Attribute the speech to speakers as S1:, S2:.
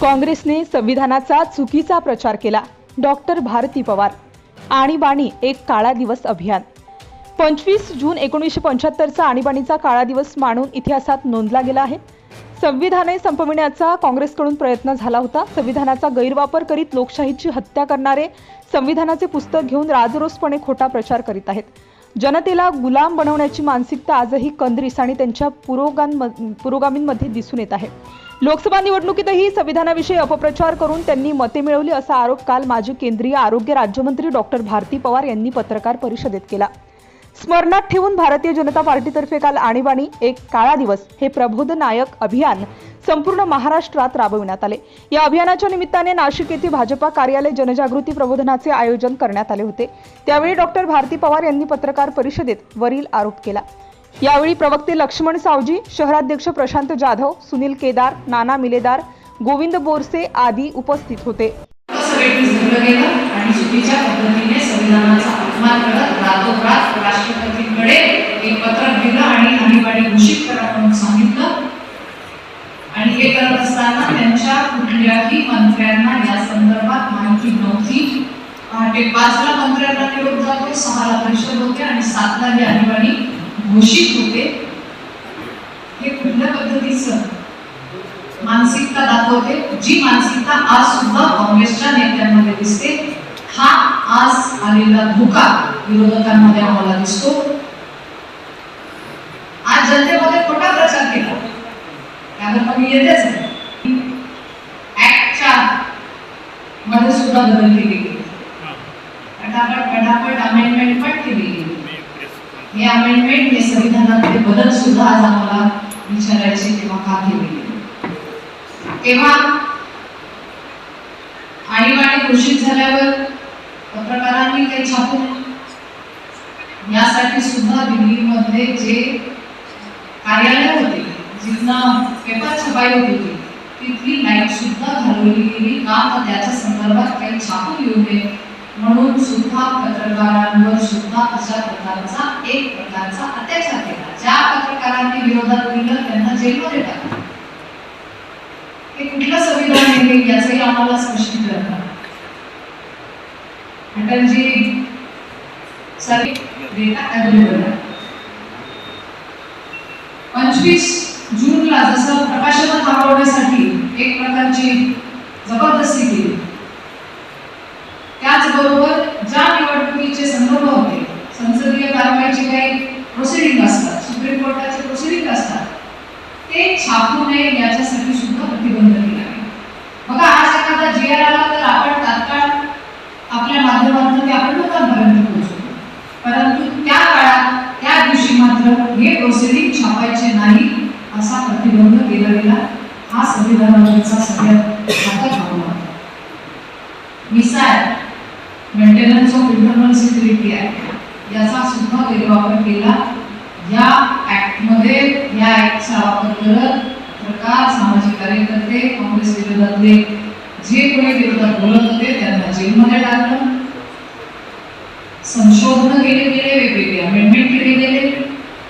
S1: काँग्रेसने संविधानाचा चुकीचा प्रचार केला. डॉक्टर भारती पवार. आणीबाणी एक काळा दिवस अभियान. पंचवीस जून एकोणीसशे पंच्याहत्तरचा आणीबाणीचा काळा दिवस मानून इतिहासात नोंदला गेला आहे. संविधाने संपविण्याचा काँग्रेसकडून प्रयत्न झाला होता. संविधानाचा गैरवापर करीत लोकशाहीची हत्या करणारे संविधानाचे पुस्तक घेऊन राजरोसपणे खोटा प्रचार करीत आहेत. जनतेला गुलाम बनवण्याची मानसिकता आजही कंद्रीस आणि त्यांच्या पुरोगांम पुरोगामींमध्ये दिसून येत आहे. लोकसभा निवडणुकीतही संविधानाविषयी अपप्रचार करून त्यांनी मते मिळवली असा आरोप काल माजी केंद्रीय आरोग्य राज्यमंत्री डॉक्टर भारती पवार यांनी पत्रकार परिषदेत केला. स्मरणात ठेवून भारतीय जनता पार्टीतर्फे काल आणीबाणी एक काळा दिवस हे प्रबोधनायक अभियान संपूर्ण महाराष्ट्रात राबविण्यात आले. या अभियानाच्या निमित्ताने नाशिक येथे भाजपा कार्यालय जनजागृती प्रबोधनाचे आयोजन करण्यात आले होते. त्यावेळी डॉक्टर भारती पवार यांनी पत्रकार परिषदेत वरील आरोप केला. यावेळी प्रवक्ते लक्ष्मण सावजी शहराध्यक्ष प्रशांत जाधव सुनील केदार नाना मिलेदार गोविंद बोरसे आदी उपस्थित होते
S2: असं वेगळीच धरलं गेलं आणि चुकीच्या पद्धतीने संविधानाचा अपमान करत रातोरात राष्ट्रपतींकडे एक पत्र दिलं आणि आणीबाणी घोषित करा म्हणून सांगितलं आणि हे करत असताना त्यांच्या कुठल्याही मंत्र्यांना या संदर्भात माहिती नव्हती. पहाटे पाचला मंत्र्यांना निरोप जातो सहाला परिषद होते आणि सातला ही आणीबाणी घोषित होते. हे कुठल्या पद्धतीचं मानसिकता दाखवते? जी मानसिकता आज सुद्धा काँग्रेसच्या नेत्यांमध्ये दिसते हा आज आलेला धोका विरोधकांमध्ये आम्हाला दिसतो आज जनतेमध्ये खोटा प्रचार केला मी येतेच ऍक्टच्या मध्ये सुद्धा बदल केले गेले. फटाफट फटाफट अमेंडमेंट पण केली गेली. हे अमेंडमेंट हे संविधानातले बदल सुद्धा आज आम्हाला विचारायचे तेव्हा का केले तेव्हा आणीबाणी घोषित झाल्यावर पत्रकारांनी ते छापून यासाठी सुद्धा दिल्लीमध्ये जे कार्यालय होते जिथनं पेपर छपाई होत होती. तिथली लाइट सुद्धा घालवली गेली. का तर त्याच्या संदर्भात काही छापून येऊ नये. म्हणून सुद्धा पत्रकारांवर सुद्धा अशा प्रकारचा एक प्रकारचा अत्याचार केला. ज्या पत्रकारांनी विरोधात लिहिलं त्यांना जेलमध्ये टाकलं. हे कुठलं संविधान आहे याचंही आम्हाला स्पष्टीकरण अटलजी सर डेटा अवेलेबल पंचवीस जूनला जसं प्रकाशन थांबवण्यासाठी एक प्रकारची जबरदस्ती केली. त्याचबरोबर ज्या निवडणुकीचे संदर्भ होते संसदीय कारवाईचे काही प्रोसिडिंग असतात सुप्रीम कोर्टाचे प्रोसिडिंग असतात ते छापू नये याच्यासाठी सुद्धा प्रतिबंध केला आहे. बघा आज एखादा जी आर आला तर आपण तात्काळ आपल्या माध्यमातून ते आपण लोकांपर्यंत पोहोचतो परंतु त्या काळात त्या दिवशी मात्र हे प्रोसिडिंग छापायचे नाही. असा प्रतिबंध केला गेला हा संविधानाचा सगळ्यात घातक भावना मिसाय maintenance of internal security act याचा सुद्धा गैरवापर केला. या ऍक्टमध्ये या ऍक्टचा वापर करत पत्रकार सामाजिक कार्यकर्ते काँग्रेस विरोधातले जे कोणी विरोधात बोलत होते त्यांना जेलमध्ये टाकलं. संशोधन केले गेले वेगवेगळे अमेंडमेंट केले गेले.